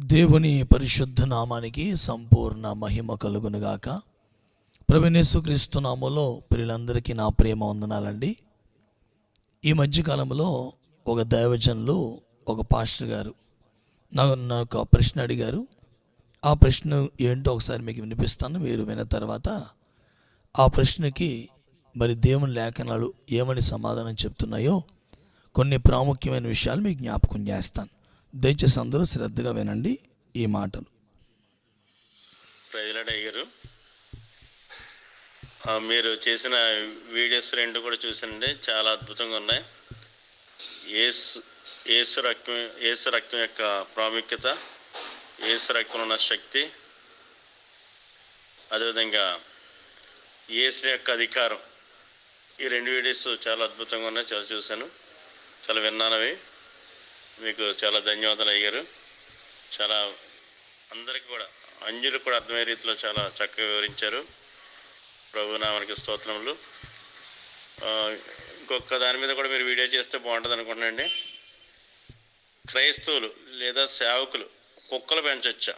దేవుని పరిశుద్ధ నామానికి సంపూర్ణ మహిమ కలుగునుగాక. ప్రవీణేశ్వక్రీస్తు నామలో ప్రియులందరికీ నా ప్రేమ వందనాలండి. ఈ మధ్యకాలంలో ఒక దైవజనులు ఒక పాస్టర్ గారు నాకు నాకు ఒక ప్రశ్న అడిగారు. ఆ ప్రశ్న ఏంటో ఒకసారి మీకు వినిపిస్తాను మీరు విన్న తర్వాత. ఆ ప్రశ్నకి మరి దేవుని లేఖనాలు ఏమని సమాధానం చెప్తున్నాయో కొన్ని ప్రాముఖ్యమైన విషయాలు మీకు జ్ఞాపకం చేస్తాను. దయచేసి అందరూ శ్రద్ధగా వినండి ఈ మాటలు. ప్రజలడే మీరు చేసిన వీడియోస్ రెండు కూడా చూసండి చాలా అద్భుతంగా ఉన్నాయి. ఏసు ఏసు రక్తం ఏసు రక్తం యొక్క ప్రాముఖ్యత ఏసు రక్తం ఉన్న శక్తి అదేవిధంగా ఏసు యొక్క అధికారం. ఈ రెండు వీడియోస్ చాలా అద్భుతంగా ఉన్నాయి చాలా చూశాను. చాలా విన్నానవి. మీకు చాలా ధన్యవాదాలు అయ్యారు చాలా అందరికీ కూడా అంజులకు కూడా అర్థమయ్యే రీతిలో చాలా చక్కగా వివరించారు. ప్రభునామానికి స్తోత్రములు. ఇంకొక దాని మీద కూడా మీరు వీడియో చేస్తే బాగుంటుంది అనుకుంటున్నాండి క్రైస్తవులు లేదా సేవకులు కుక్కలు పెంచొచ్చా?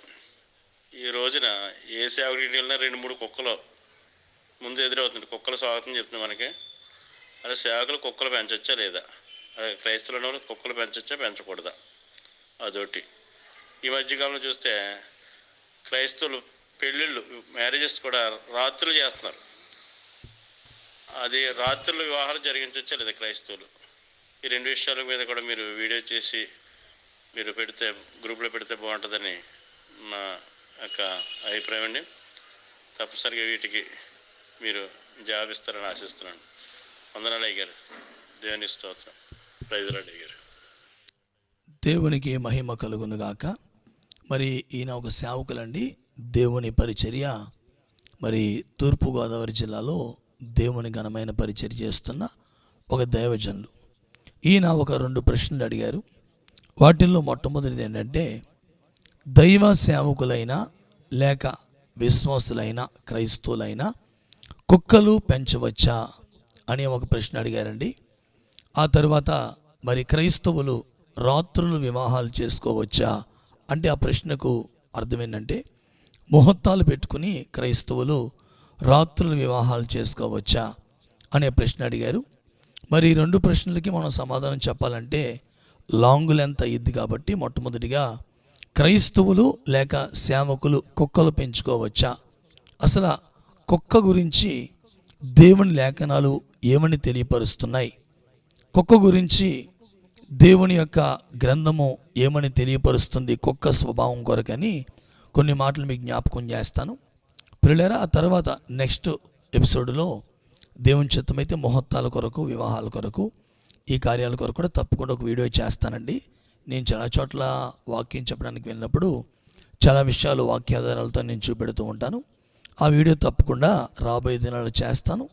ఈ రోజున ఏ సేవకుడికి వెళ్ళినా రెండు మూడు కుక్కలు ముందు ఎదురవుతుంది. కుక్కల స్వాగతం చెప్తుంది మనకి. అదే సేవకులు కుక్కలు పెంచొచ్చా లేదా? క్రైస్తవులను వాళ్ళు కుక్కలు పెంచచ్చా? పెంచకూడదా? అదొకటి. ఈ మధ్యకాలంలో చూస్తే క్రైస్తవులు పెళ్ళిళ్ళు మ్యారేజెస్ కూడా రాత్రులు చేస్తున్నారు. అది రాత్రులు వివాహాలు జరిగించవచ్చా లేదా క్రైస్తవులు? ఈ రెండు విషయాల మీద కూడా మీరు వీడియో చేసి మీరు పెడితే గ్రూప్లో పెడితే బాగుంటుందని నా యొక్క అభిప్రాయం అండి. తప్పనిసరిగా వీటికి మీరు జవాబిస్తారని ఆశిస్తున్నాను. వందనాలయ్య గారు దేవుని స్తోత్రం. దేవునికి మహిమ కలుగునుగాక మరి ఈయన ఒక సేవకులండి. దేవుని పరిచర్య మరి తూర్పుగోదావరి జిల్లాలో దేవుని ఘనమైన పరిచర్య చేస్తున్న ఒక దైవజనులు. ఈయన ఒక రెండు ప్రశ్నలు అడిగారు. వాటిల్లో మొట్టమొదటిది ఏంటంటే దైవ సేవకులైన లేక విశ్వాసులైన క్రైస్తవులైన కుక్కలు పెంచవచ్చా అని ఒక ప్రశ్న అడిగారండి. ఆ తర్వాత మరి క్రైస్తవులు రాత్రులు వివాహాలు చేసుకోవచ్చా? అంటే ఆ ప్రశ్నకు అర్థం ఏంటంటే ముహూర్తాలు పెట్టుకుని క్రైస్తవులు రాత్రులు వివాహాలు చేసుకోవచ్చా అనే ప్రశ్న అడిగారు. మరి ఈ రెండు ప్రశ్నలకి మనం సమాధానం చెప్పాలంటే లాంగ్ లెంత్ అయ్యిద్ది కాబట్టి మొట్టమొదటిగా క్రైస్తవులు లేక సేవకులు కుక్కలు పెంచుకోవచ్చా? అసలు కుక్క గురించి దేవుని లేఖనాలు ఏమని తెలియపరుస్తున్నాయి? కుక్క గురించి దేవుని యొక్క గ్రంథము ఏమని తెలియపరుస్తుంది? కుక్క స్వభావం కొరకని కొన్ని మాటలు మీకు జ్ఞాపకం చేస్తాను. పిల్లరా ఆ తర్వాత నెక్స్ట్ ఎపిసోడ్లో దేవుని చిత్తమైతే ముహూర్తాల కొరకు వివాహాల కొరకు ఈ కార్యాల కొరకు కూడా తప్పకుండా ఒక వీడియో చేస్తానండి. నేను చాలా చోట్ల వాక్యం చెప్పడానికి వెళ్ళినప్పుడు చాలా విషయాలు వాక్యాధారాలతో నేను చూపెడుతూ ఉంటాను. ఆ వీడియో తప్పకుండా రాబోయే దినాలు చేస్తాను.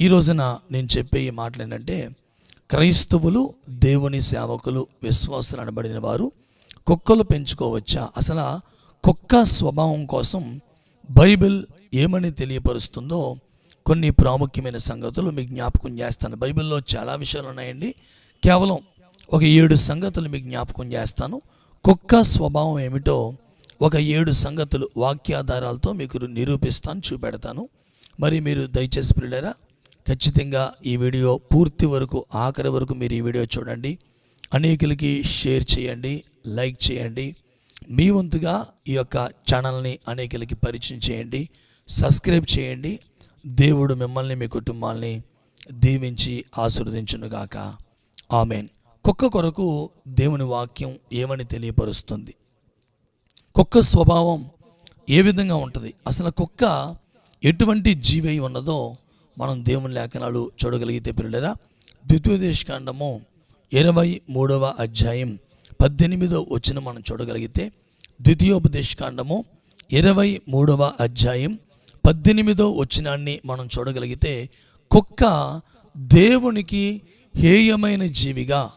ఈ రోజున నేను చెప్పే ఈ మాటలు ఏంటంటే క్రైస్తవులు దేవుని సేవకులు విశ్వాసులు అనబడిన వారు కుక్కలు పెంచుకోవచ్చా? అసలు కుక్క స్వభావం కోసం బైబిల్ ఏమని తెలియపరుస్తుందో కొన్ని ప్రాముఖ్యమైన సంగతులు మీకు జ్ఞాపకం చేస్తాను. బైబిల్లో చాలా విషయాలు ఉన్నాయండి. కేవలం ఒక ఏడు సంగతులు మీకు జ్ఞాపకం చేస్తాను. కుక్క స్వభావం ఏమిటో ఒక ఏడు సంగతులు వాక్యాధారాలతో మీకు నిరూపిస్తాను చూపెడతాను. మరి మీరు దయచేసి పిల్లరా ఖచ్చితంగా ఈ వీడియో పూర్తి వరకు ఆఖరి వరకు మీరు ఈ వీడియో చూడండి. అనేకులకి షేర్ చేయండి లైక్ చేయండి. మీ వంతుగా ఈ యొక్క ఛానల్ని అనేకులకి పరిచయం చేయండి సబ్స్క్రైబ్ చేయండి. దేవుడు మిమ్మల్ని మీ కుటుంబాల్ని దీవించి ఆశీర్వదించునుగాక. ఆమెన్. కుక్క కొరకు దేవుని వాక్యం ఏమని తెలియపరుస్తుంది? కుక్క స్వభావం ఏ విధంగా ఉంటుంది? అసలు కుక్క ఎటువంటి జీవి ఉన్నదో మనం దేవుని లేఖనాలు చూడగలిగితే పిల్లరా ద్వితీయోదేశకాండము ఇరవై మూడవ అధ్యాయం పద్దెనిమిదో వచ్చిన మనం చూడగలిగితే ద్వితీయోపదేశకాండము ఇరవై మూడవ అధ్యాయం పద్దెనిమిదో వచ్చినాన్ని మనం చూడగలిగితే కుక్క దేవునికి హేయమైన జీవిగా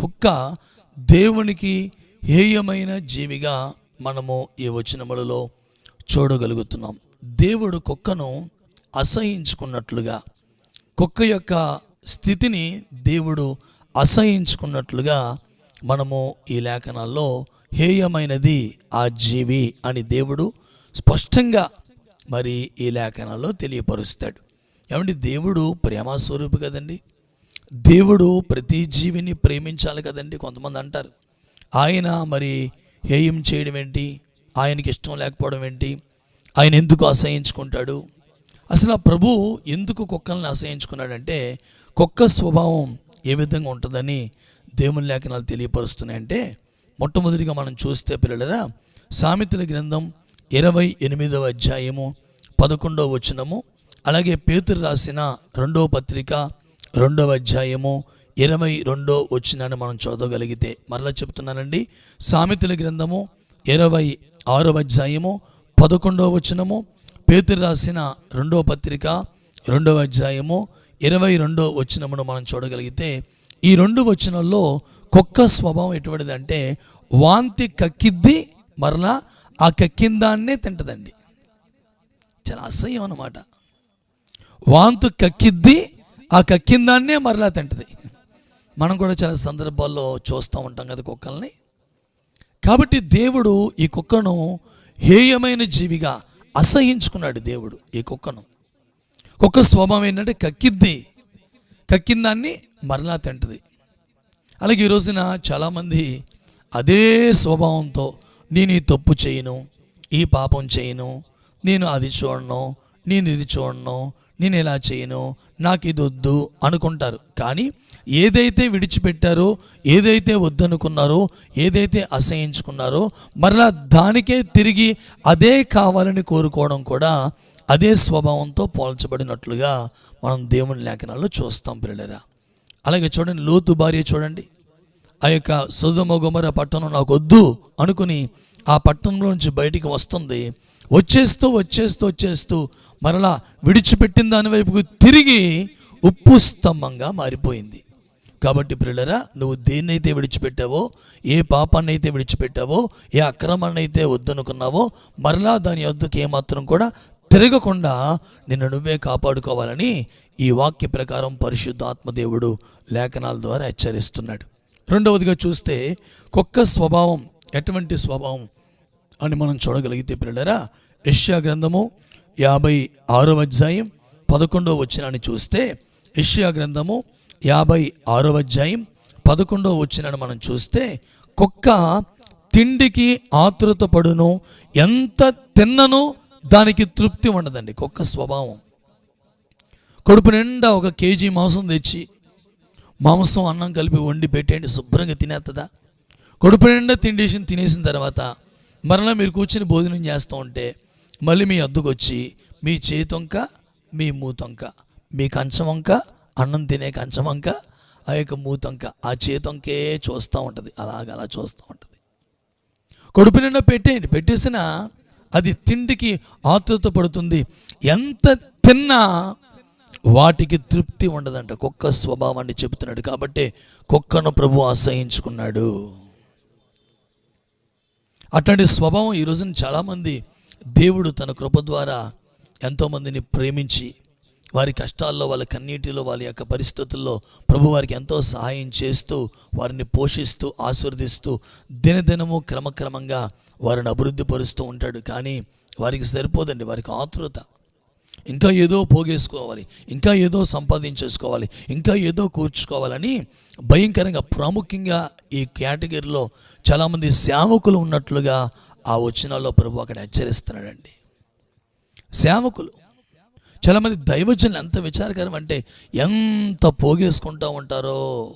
కుక్క దేవునికి హేయమైన జీవిగా మనము ఈ వచనములలో చూడగలుగుతున్నాం. దేవుడు కుక్కను అసహించుకున్నట్లుగా కుక్క యొక్క స్థితిని దేవుడు అసహించుకున్నట్లుగా మనము ఈ లేఖనాల్లో హేయమైనది ఆ జీవి అని దేవుడు స్పష్టంగా మరి ఈ లేఖనాల్లో తెలియపరుస్తాడు. ఏమండి? దేవుడు ప్రేమస్వరూపు కదండి. దేవుడు ప్రతి జీవిని ప్రేమించాలి కదండి కొంతమంది అంటారు. ఆయన మరి హేయం చేయడం ఏంటి? ఆయనకి ఇష్టం లేకపోవడం ఏంటి? ఆయన ఎందుకు అసహించుకుంటాడు? అసలు ఆ ప్రభు ఎందుకు కుక్కల్ని ఆశ్రయించుకున్నాడంటే కుక్క స్వభావం ఏ విధంగా ఉంటుందని దేవుని లేఖనాలు తెలియపరుస్తున్నాయంటే మొట్టమొదటిగా మనం చూస్తే పిల్లలరా సామెతల గ్రంథం ఇరవై ఎనిమిదవ అధ్యాయము పదకొండవ వచనము అలాగే పేతురు రాసిన రెండవ పత్రిక రెండవ అధ్యాయము ఇరవై రెండో వచ్చినాన్ని మనం చదవగలిగితే మరలా చెప్తున్నానండి. సామెతల గ్రంథము ఇరవై ఆరవ అధ్యాయము పదకొండవ వచనము పేతురు రాసిన రెండవ పత్రిక రెండవ అధ్యాయము ఇరవై రెండో వచనమును మనం చూడగలిగితే ఈ రెండు వచనంలో కుక్క స్వభావం ఎటువంటిదంటే వాంతి కక్కిద్ది మరలా ఆ కక్కిందాన్నే తింటదండి. చాలా అసహ్యం అన్నమాట. వాంతు కక్కిద్ది ఆ కక్కిందాన్నే మరలా తింటది. మనం కూడా చాలా సందర్భాల్లో చూస్తూ ఉంటాం కదా కుక్కల్ని. కాబట్టి దేవుడు ఈ కుక్కను హేయమైన జీవిగా అసహించుకున్నాడు దేవుడు ఈ కుక్కను. కుక్క స్వభావం ఏంటంటే కక్కిద్ది. కక్కిందాన్ని మరలా తింటది. అలాగే ఈ రోజున చాలామంది అదే స్వభావంతో నేను ఈ తప్పు చేయను ఈ పాపం చేయను నేను అది చూడను నేను ఇది చూడను నేను ఇలా చేయను నాకు ఇది వద్దు అనుకుంటారు. కానీ ఏదైతే విడిచిపెట్టారో ఏదైతే వద్దనుకున్నారో ఏదైతే అసహించుకున్నారో మరలా దానికే తిరిగి అదే కావాలని కోరుకోవడం కూడా అదే స్వభావంతో పోల్చబడినట్లుగా మనం దేవుని లేఖనాల్లో చూస్తాం పిల్లరా అలాగే చూడండి లోతు భార్య చూడండి. ఆ యొక్క సుధమ గుమర పట్టణం నాకు వద్దు అనుకుని ఆ పట్టణంలో నుంచి బయటికి వస్తుంది. వచ్చేస్తూ వచ్చేస్తూ వచ్చేస్తూ మరలా విడిచిపెట్టిన దాని వైపుకు తిరిగి ఉప్పు స్తంభంగా మారిపోయింది. కాబట్టి పిల్లరా నువ్వు దేన్నైతే విడిచిపెట్టావో ఏ పాపాన్ని అయితే విడిచిపెట్టావో ఏ అక్రమాన్ని అయితే వద్దనుకున్నావో మరలా దాని వద్దకు ఏమాత్రం కూడా తిరగకుండా నిన్ను నువ్వే కాపాడుకోవాలని ఈ వాక్య ప్రకారం పరిశుద్ధాత్మదేవుడు లేఖనాల ద్వారా హెచ్చరిస్తున్నాడు. రెండవదిగా చూస్తే కుక్క స్వభావం ఎటువంటి స్వభావం అని మనం చూడగలిగితే పిల్లరా యష్యా గ్రంథము యాభై ఆరో అధ్యాయం పదకొండవ వచ్చినాన్ని చూస్తే యష్యా గ్రంథము యాభై ఆరో అధ్యాయం పదకొండవ వచ్చినాన్ని మనం చూస్తే కుక్క తిండికి ఆతృత పడును ఎంత తిన్నను దానికి తృప్తి ఉండదండి కుక్క స్వభావం. కడుపు నిండా ఒక కేజీ మాంసం తెచ్చి మాంసం అన్నం కలిపి వండి పెట్టేయండి శుభ్రంగా తినేస్తుందా కడుపు నిండా తిండేసి తినేసిన తర్వాత మరలా మీరు కూర్చుని భోజనం చేస్తూ ఉంటే మళ్ళీ మీ అద్దుకొచ్చి మీ చేతొంక మీ మూతొంక మీ కంచవంక అన్నం తినే కంచమంక ఆ యొక్క మూతంక ఆ చేతంకే చూస్తూ ఉంటుంది. అలాగ అలా చూస్తూ ఉంటుంది. కడుపు నిండా పెట్టేయండి. పెట్టేసిన అది తిండికి ఆతృత పడుతుంది. ఎంత తిన్నా వాటికి తృప్తి ఉండదంట. కుక్క స్వభావాన్ని చెబుతున్నాడు కాబట్టి కుక్కను ప్రభు ఆశ్రయించుకున్నాడు. అట్లాంటి స్వభావం ఈ రోజున చాలామంది దేవుడు తన కృప ద్వారా ఎంతోమందిని ప్రేమించి వారి కష్టాల్లో వాళ్ళ కన్నీటిలో వాళ్ళ యొక్క పరిస్థితుల్లో ప్రభు వారికి ఎంతో సహాయం చేస్తూ వారిని పోషిస్తూ ఆశీర్దిస్తూ దినదినము క్రమక్రమంగా వారిని అభివృద్ధి పరుస్తూ ఉంటాడు. కానీ వారికి సరిపోదండి వారికి ఆతృత. ఇంకా ఏదో పోగేసుకోవాలి ఇంకా ఏదో సంపాదించేసుకోవాలి ఇంకా ఏదో కూర్చుకోవాలని భయంకరంగా ప్రాముఖ్యంగా ఈ కేటగిరీలో చాలామంది సేవకులు ఉన్నట్లుగా ఆ వచనాల్లో ప్రభు అక్కడ హెచ్చరిస్తున్నాడండి. సేవకులు చాలామంది దైవజనులు ఎంత విచారకరం అంటే ఎంత పోగేసుకుంటూ ఉంటారో.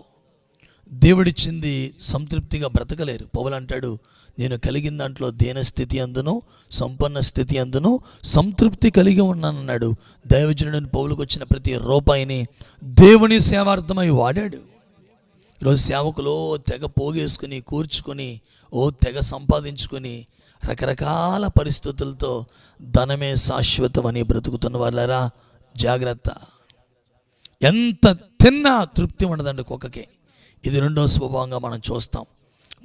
దేవుడిచ్చింది సంతృప్తిగా బ్రతకలేరు. పౌలు అంటాడు నేను కలిగిన దాంట్లో దేన స్థితి అందును సంపన్న స్థితి అందును సంతృప్తి కలిగి ఉన్నానన్నాడు. దైవజనుడిని పౌలకు వచ్చిన ప్రతి రూపాయిని దేవుని సేవార్థమై వాడాడు. ఈరోజు సేవకులు తెగ పోగేసుకుని కూర్చుకొని ఓ తెగ సంపాదించుకొని రకరకాల పరిస్థితులతో ధనమే శాశ్వతమని బ్రతుకుతున్న వాళ్ళరా జాగ్రత్త. ఎంత తిన్నా తృప్తి ఉండదండి కుక్కకి. ఇది రెండో స్వభావంగా మనం చూస్తాం.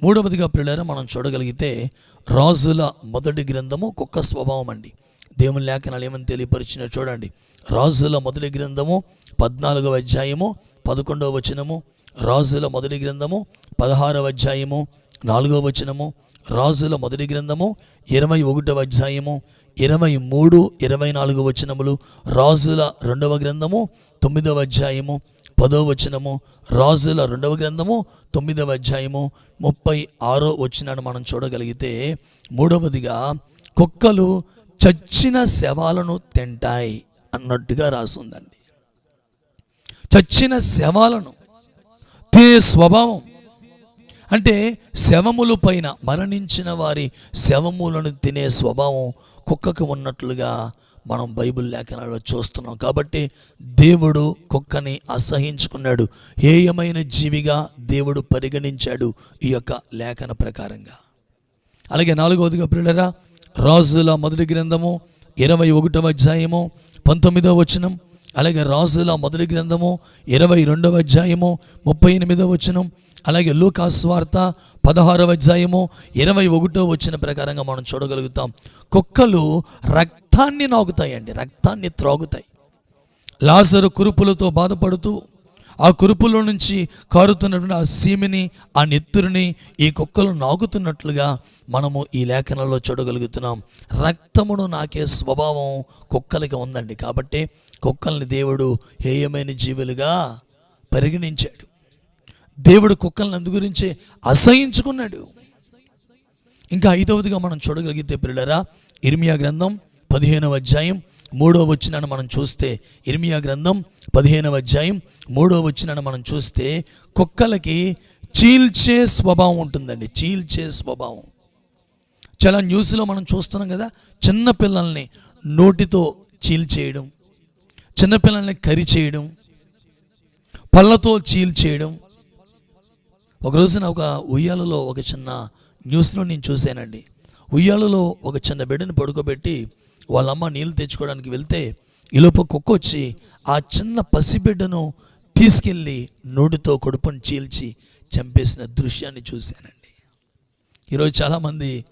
మూడవదిగా పిల్లర మనం చూడగలిగితే రాజుల మొదటి గ్రంథము కుక్క స్వభావం అండి. దేవుని లేఖనాలు ఏమని తెలియపరిచిన చూడండి. రాజుల మొదటి గ్రంథము పద్నాలుగవ అధ్యాయము పదకొండవ వచనము రాజుల మొదటి గ్రంథము పదహారవ అధ్యాయము నాలుగవ వచనము రాజుల మొదటి గ్రంథము ఇరవై ఒకటవ అధ్యాయము ఇరవై మూడు ఇరవై నాలుగు వచనములు రాజుల రెండవ గ్రంథము తొమ్మిదవ అధ్యాయము పదవ వచనము రాజుల రెండవ గ్రంథము తొమ్మిదవ అధ్యాయము ముప్పై ఆరో వచనాన్ని మనం చూడగలిగితే మూడవదిగా కుక్కలు చచ్చిన శవాలను తింటాయి అన్నట్టుగా రాసిందండి. చచ్చిన శవాలను తినే స్వభావం అంటే శవముల పైన మరణించిన వారి శవములను తినే స్వభావం కుక్కకు ఉన్నట్లుగా మనం బైబిల్ లేఖనాల్లో చూస్తున్నాం. కాబట్టి దేవుడు కుక్కని అసహించుకున్నాడు. హేయమైన జీవిగా దేవుడు పరిగణించాడు ఈ యొక్క లేఖన ప్రకారంగా. అలాగే నాలుగవదిగా పిల్లరా రాజుల మొదటి గ్రంథము ఇరవై ఒకటవ అధ్యాయము పంతొమ్మిదవ వచనం అలాగే రాజుల మొదటి గ్రంథము ఇరవై రెండవ అధ్యాయము ముప్పై ఎనిమిదవ వచనం అలాగే లూకాస్ వార్త పదహారవ అధ్యాయము ఇరవై ఒకటో వచ్చిన ప్రకారంగా మనం చూడగలుగుతాం. కుక్కలు రక్తాన్ని నాగుతాయండి రక్తాన్ని త్రాగుతాయి. లాజరు కురుపులతో బాధపడుతూ ఆ కురుపులో నుంచి కారుతున్నటువంటి ఆ సీమిని ఆ నెత్తురిని ఈ కుక్కలు నాగుతున్నట్లుగా మనము ఈ లేఖనంలో చూడగలుగుతున్నాం. రక్తమును నాకే స్వభావం కుక్కలకి ఉందండి. కాబట్టి కుక్కల్ని దేవుడు హేయమైన జీవులుగా పరిగణించాడు. దేవుడు కుక్కల్ని అందు గురించి అసహించుకున్నాడు. ఇంకా ఐదవదిగా మనం చూడగలిగితే పిల్లరా ఇర్మియా గ్రంథం పదిహేనవ అధ్యాయం మూడవ వచ్చినాన్ని మనం చూస్తే ఇర్మియా గ్రంథం పదిహేనవ అధ్యాయం మూడవ వచ్చినాన్ని మనం చూస్తే కుక్కలకి చీల్చే స్వభావం ఉంటుందండి. చీల్చే స్వభావం. చాలా న్యూస్లో మనం చూస్తున్నాం కదా చిన్న పిల్లల్ని నోటితో చీల్చేయడం చిన్నపిల్లల్ని కరి చేయడం పళ్ళతో చీల్చేయడం. ఒక రోజున ఒక ఉయ్యాలలో ఒక చిన్న న్యూస్లో నేను చూశానండి. ఉయ్యాలలో ఒక చిన్న బిడ్డను పడుకోబెట్టి వాళ్ళ అమ్మ నీళ్ళు తెచ్చుకోవడానికి వెళ్తే ఈలోపు కుక్క వచ్చి ఆ చిన్న పసిబిడ్డను తీసుకెళ్ళి నోటితో కడుపుని చీల్చి చంపేసిన దృశ్యాన్ని చూశానండి. ఈరోజు చాలామంది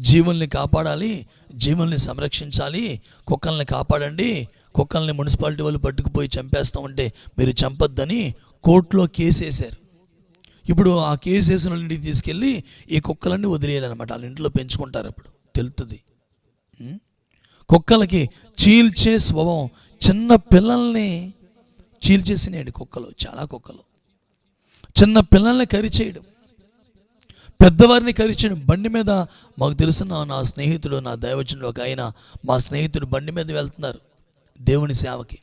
జీవుల్ని కాపాడాలి జీవుల్ని సంరక్షించాలి కుక్కల్ని కాపాడండి కుక్కల్ని మున్సిపాలిటీ వాళ్ళు పట్టుకుపోయి చంపేస్తూ ఉంటే మీరు చంపొద్దని కోర్టులో కేసు వేశారు. ఇప్పుడు ఆ కేసు వేసిన ఇంటికి తీసుకెళ్ళి ఈ కుక్కలన్నీ వదిలేయాలన్నమాట. వాళ్ళ ఇంట్లో పెంచుకుంటారు అప్పుడు. తెలుస్తుంది కుక్కలకి చీల్చే స్వభావం చిన్న పిల్లల్ని చీల్చేసినాడు కుక్కలు చాలా కుక్కలు. చిన్న పిల్లల్ని కరిచేయడం పెద్దవారిని కరిచేయడం. బండి మీద మాకు తెలిసిన నా స్నేహితుడు నా దైవచనుడు ఒక ఆయన మా స్నేహితుడు బండి మీద వెళ్తున్నారు దేవుని సేవకి.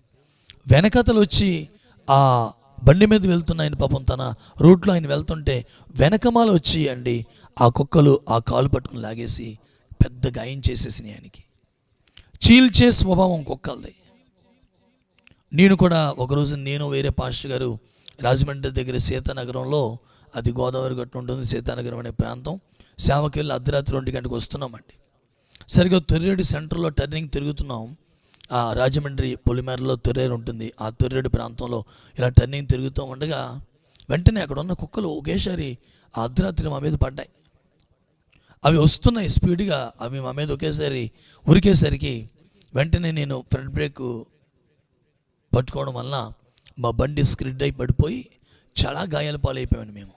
వెనకతలు వచ్చి ఆ బండి మీద వెళ్తున్న ఆయన పాపం తన రూట్లో ఆయన వెళ్తుంటే వెనకమాల వచ్చి అండి ఆ కుక్కలు ఆ కాలు పట్టుకుని లాగేసి పెద్ద గాయం చేసేసినాయి ఆయనకి. చీల్చే స్వభావం కుక్కలది నేను కూడా ఒకరోజు నేను వేరే పాస్టర్ గారు రాజమండ్రి దగ్గర సీతానగరంలో అది గోదావరి గట్టు ఉంటుంది సీతానగరం అనే ప్రాంతం. సేవకెళ్ళి అర్ధరాత్రి రెండు గంటకు వస్తున్నామండి. సరిగ్గా తొర్రేడు సెంటర్లో టర్నింగ్ తిరుగుతున్నాం. ఆ రాజమండ్రి పొలిమేరలో తొర్రేరు ఉంటుంది ఆ తొర్రేడు ప్రాంతంలో ఇలా టర్నింగ్ తిరుగుతూ ఉండగా వెంటనే అక్కడ ఉన్న కుక్కలు ఒకేసారి ఆ అర్ధరాత్రి మా మీద పడ్డాయి. అవి వస్తున్నాయి స్పీడ్గా. అవి మా మీద ఒకేసారి ఉరికేసరికి వెంటనే నేను ఫ్రంట్ బ్రేక్ పట్టుకోవడం వల్ల మా బండి స్క్రిడ్ అయి పడిపోయి చాలా గాయాల పాలైపోయాను మేము.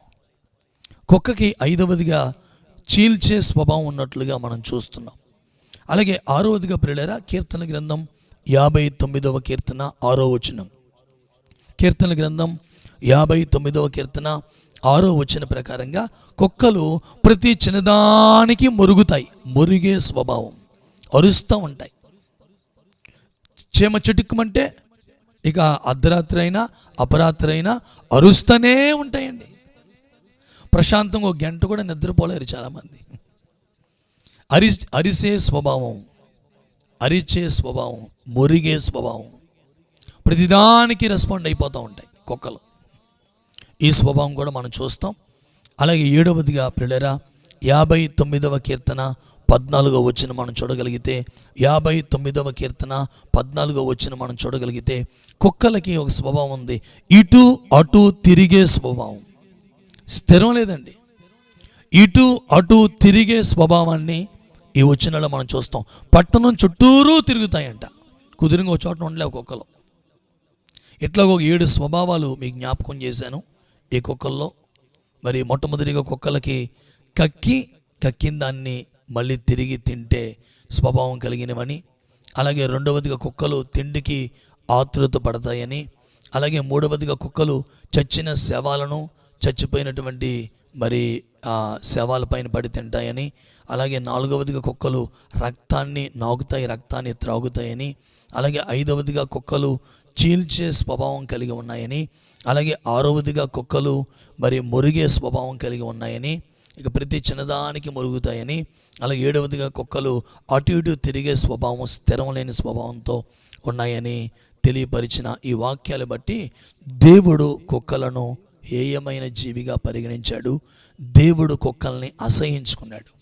కుక్కకి ఐదవదిగా చీల్చే స్వభావం ఉన్నట్లుగా మనం చూస్తున్నాం. అలాగే ఆరవదిగా ప్రియులరా కీర్తన గ్రంథం యాభై తొమ్మిదవ కీర్తన ఆరో వచనం. కీర్తన గ్రంథం యాభై తొమ్మిదవ కీర్తన ఆరో వచ్చిన ప్రకారంగా కుక్కలు ప్రతి చిన్నదానికి మురుగుతాయి. మురిగే స్వభావం. అరుస్తూ ఉంటాయి. చేమ చిటుక్కుమంటే ఇక అర్ధరాత్రి అయినా అపరాత్రి అయినా అరుస్తూనే ఉంటాయండి. ప్రశాంతంగా ఒక గంట కూడా నిద్రపోలేరు చాలామంది. అరి అరిసే స్వభావం. అరిచే స్వభావం. మురిగే స్వభావం. ప్రతిదానికి రెస్పాండ్ అయిపోతూ ఉంటాయి కుక్కలు. ఈ స్వభావం కూడా మనం చూస్తాం. అలాగే ఏడవదిగా ప్రిలరా యాభై తొమ్మిదవ కీర్తన పద్నాలుగో వచ్చిన మనం చూడగలిగితే యాభై తొమ్మిదవ కీర్తన పద్నాలుగో వచ్చిన మనం చూడగలిగితే కుక్కలకి ఒక స్వభావం ఉంది. ఇటు అటు తిరిగే స్వభావం. స్థిరం లేదండి. ఇటు అటు తిరిగే స్వభావాన్ని ఈ వచ్చినలో మనం చూస్తాం. పట్టణం చుట్టూరు తిరుగుతాయంట. కుదిరిగా ఒక చోట ఉండలే ఒక్కొక్కలో. ఇట్లా ఒక ఏడు స్వభావాలు మీకు జ్ఞాపకం చేశాను. ఈ కుక్కల్లో? మరి మొట్టమొదటిగా కుక్కలకి కక్కి కక్కిన దాన్ని మళ్ళీ తిరిగి తింటే స్వభావం కలిగినవని అలాగే రెండవదిగా కుక్కలు తిండికి ఆతృత పడతాయని అలాగే మూడవదిగా కుక్కలు చచ్చిన శవాలను చచ్చిపోయినటువంటి మరి ఆ శవాలపైన పడి తింటాయని అలాగే నాలుగవదిగా కుక్కలు రక్తాన్ని నాగుతాయి రక్తాన్ని త్రాగుతాయని అలాగే ఐదవదిగా కుక్కలు చీల్చే స్వభావం కలిగి ఉన్నాయని అలాగే ఆరవదిగా కుక్కలు మరి మురిగే స్వభావం కలిగి ఉన్నాయని ఇక ప్రతి చిన్నదానికి మురుగుతాయని అలాగే ఏడవదిగా కుక్కలు అటు ఇటు తిరిగే స్వభావం స్థిరం లేని స్వభావంతో ఉన్నాయని తెలియపరిచిన ఈ వాక్యాలు బట్టి దేవుడు కుక్కలను హేయమైన జీవిగా పరిగణించాడు. దేవుడు కుక్కల్ని అసహించుకున్నాడు.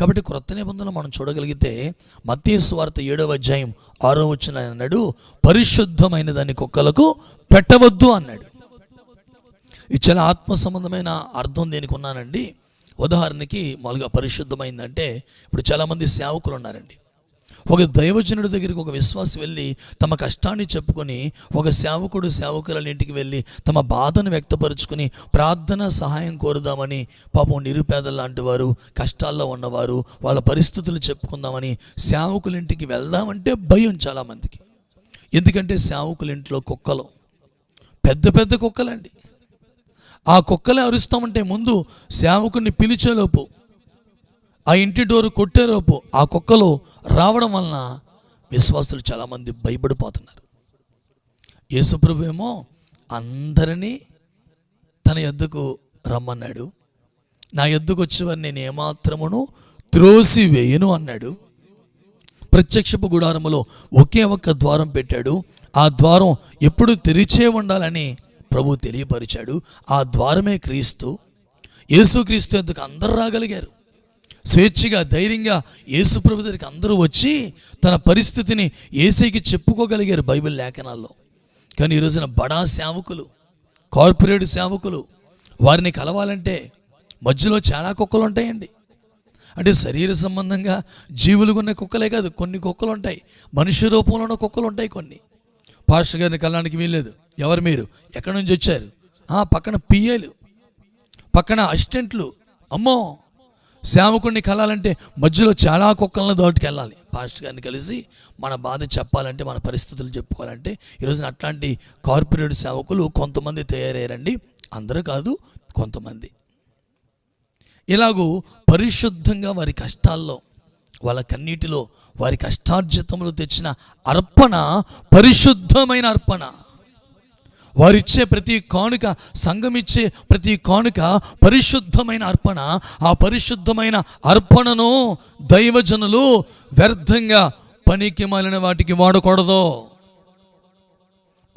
కాబట్టి క్రొత్త నిబంధనలు మనం చూడగలిగితే మతీశ్వార్త ఏడవ అధ్యాయం ఆరో వచ్చిన అన్నాడు పరిశుద్ధమైన దాన్ని కుక్కలకు పెట్టవద్దు అన్నాడు. ఇది చాలా ఆత్మ సంబంధమైన అర్థం దేనికి ఉన్నానండి. ఉదాహరణకి మామూలుగా పరిశుద్ధమైందంటే ఇప్పుడు చాలామంది సేవకులు ఉన్నారండి ఒక దైవజనుడి దగ్గరికి ఒక విశ్వాసి వెళ్ళి తమ కష్టాన్ని చెప్పుకొని ఒక సేవకుడు సేవకుల ఇంటికి వెళ్ళి తమ బాధను వ్యక్తపరుచుకుని ప్రార్థన సహాయం కోరుదామని పాపం నిరుపేదలు లాంటి వారు కష్టాల్లో ఉన్నవారు వాళ్ళ పరిస్థితులు చెప్పుకుందామని సేవకుల ఇంటికి వెళ్దామంటే భయం చాలామందికి. ఎందుకంటే సేవకుల ఇంట్లో కుక్కలు పెద్ద పెద్ద కుక్కలండి. ఆ కుక్కలే అరుస్తామంటే ముందు సేవకుని పిలిచేలోపు ఆ ఇంటి డోరు కొట్టేలోపు ఆ కుక్కలు రావడం వలన విశ్వాసులు చాలామంది భయపడిపోతున్నారు. యేసుప్రభు ఏమో అందరినీ తన ఎద్దుకు రమ్మన్నాడు. నా ఎద్దుకు వచ్చేవారు నేను ఏమాత్రమును త్రోసి వేయను అన్నాడు. ప్రత్యక్షపు గుడారములో ఒకే ఒక్క ద్వారం పెట్టాడు. ఆ ద్వారం ఎప్పుడు తెరిచే ఉండాలని ప్రభు తెలియపరిచాడు. ఆ ద్వారమే క్రీస్తు. యేసుక్రీస్తు ఎందుకు అందరు రాగలిగారు? స్వేచ్ఛగా ధైర్యంగా యేసు ప్రభు దగ్గరికి అందరూ వచ్చి తన పరిస్థితిని ఏసైకి చెప్పుకోగలిగారు బైబిల్ లేఖనాల్లో. కానీ ఈ రోజున బడా సేవకులు కార్పొరేట్ సేవకులు వారిని కలవాలంటే మధ్యలో చాలా కుక్కలు ఉంటాయండి అంటే శరీర సంబంధంగా జీవులు ఉన్న కుక్కలే కాదు కొన్ని కుక్కలు ఉంటాయి మనిషి రూపంలో ఉన్న కుక్కలు ఉంటాయి కొన్ని. పాస్టర్ గారిని కలడానికి వీల్లేదు. ఎవరు మీరు? ఎక్కడి నుంచి వచ్చారు? ఆ, పక్కన పిఏలు పక్కన అసిస్టెంట్లు. అమ్మో! సేవకుడిని కలాలంటే మధ్యలో చాలా కుక్కలను దాటుకెళ్ళాలి. పాస్టర్ గారిని కలిసి మన బాధ చెప్పాలంటే మన పరిస్థితులు చెప్పుకోవాలంటే ఈరోజున అట్లాంటి కార్పొరేట్ సేవకులు కొంతమంది తయారయ్యారండి. అందరూ కాదు కొంతమంది. ఇలాగూ పరిశుద్ధంగా వారి కష్టాల్లో వాళ్ళ కన్నీటిలో వారి కష్టార్జితంలో తెచ్చిన అర్పణ పరిశుద్ధమైన అర్పణ. వారిచ్చే ప్రతి కానుక సంఘమిచ్చే ప్రతి కానుక పరిశుద్ధమైన అర్పణ. ఆ పరిశుద్ధమైన అర్పణను దైవజనులు వ్యర్థంగా పనికి మాలిన వాటికి వాడకూడదు.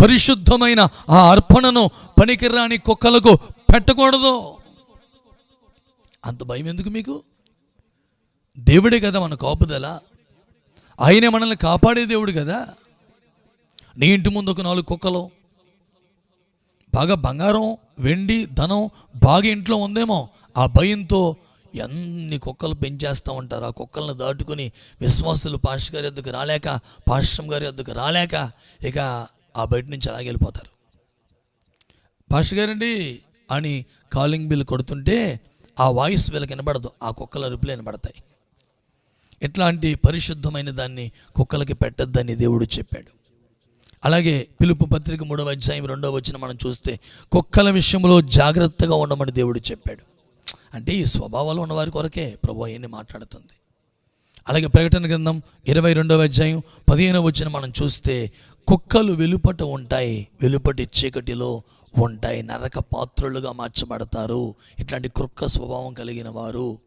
పరిశుద్ధమైన ఆ అర్పణను పనికిరాని కుక్కలకు పెట్టకూడదు. అంత భయం ఎందుకు మీకు? దేవుడే కదా మన కాపుదల. ఆయనే మనల్ని కాపాడే దేవుడు కదా. నీ ఇంటి ముందు ఒక నాలుగు కుక్కలు బాగా బంగారం వెండి ధనం బాగా ఇంట్లో ఉందేమో. ఆ భయంతో ఎన్ని కుక్కలు పెంచేస్తూ ఉంటారు. ఆ కుక్కలను దాటుకుని విశ్వాసులు పాష గారి వద్దకు రాలేక పాషం గారి వద్దకు రాలేక ఇక ఆ బయట నుంచి అలాగే వెళ్ళిపోతారు. పాష గారండి అని కాలింగ్ బిల్ కొడుతుంటే ఆ వాయిస్ వీళ్ళకి వినబడదు. ఆ కుక్కల రిప్లై వినబడతాయి. ఇట్లాంటి పరిశుద్ధమైన దాన్ని కుక్కలకి పెట్టద్దని దేవుడు చెప్పాడు. అలాగే పిలుపు పత్రిక మూడవ అధ్యాయం రెండవ వచ్చిన మనం చూస్తే కుక్కల విషయంలో జాగ్రత్తగా ఉండమని దేవుడు చెప్పాడు. అంటే ఈ స్వభావాలు ఉన్నవారి కొరకే ప్రభు అయ్యని మాట్లాడుతుంది. అలాగే ప్రకటన గ్రంథం ఇరవై రెండవ అధ్యాయం పదిహేనవ వచ్చిన మనం చూస్తే కుక్కలు వెలుపట ఉంటాయి వెలుపటి చీకటిలో ఉంటాయి నరక పాత్రులుగా మార్చబడతారు. ఇట్లాంటి కుక్క స్వభావం కలిగిన వారు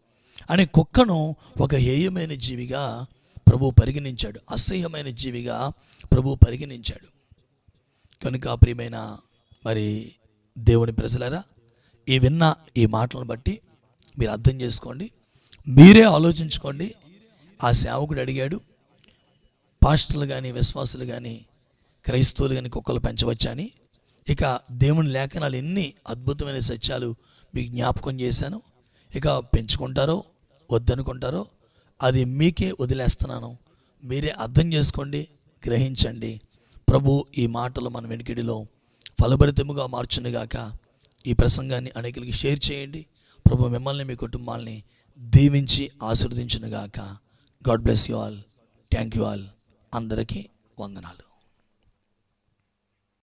అనే కుక్కను ఒక హేయమైన జీవిగా ప్రభు పరిగణించాడు. అసహ్యమైన జీవిగా ప్రభు పరిగణించాడు. కనుక ప్రియమైన మరి దేవుని ప్రజలరా ఈ విన్న ఈ మాటలను బట్టి మీరు అర్థం చేసుకోండి. మీరే ఆలోచించుకోండి. ఆ సేవకుడు అడిగాడు పాస్టర్లు కానీ విశ్వాసులు కానీ క్రైస్తవులు కానీ కుక్కలు పెంచవచ్చా అని? ఇక దేవుని లేఖనాలు ఎన్ని అద్భుతమైన సత్యాలు మీకు జ్ఞాపకం చేశాను. ఇక పెంచుకుంటారో వద్దనుకుంటారో అది మీకే వదిలేస్తున్నాను. మీరే అర్థం చేసుకోండి గ్రహించండి. ప్రభు ఈ మాటలు మన వెనుకిడిలో ఫలభరితముగా మార్చునుగాక. ఈ ప్రసంగాన్ని అనేకులకి షేర్ చేయండి. ప్రభు మిమ్మల్ని మీ కుటుంబాల్ని దీవించి ఆశీర్వదించునుగాక. God bless you all. Thank you all. అందరికీ వందనాలు.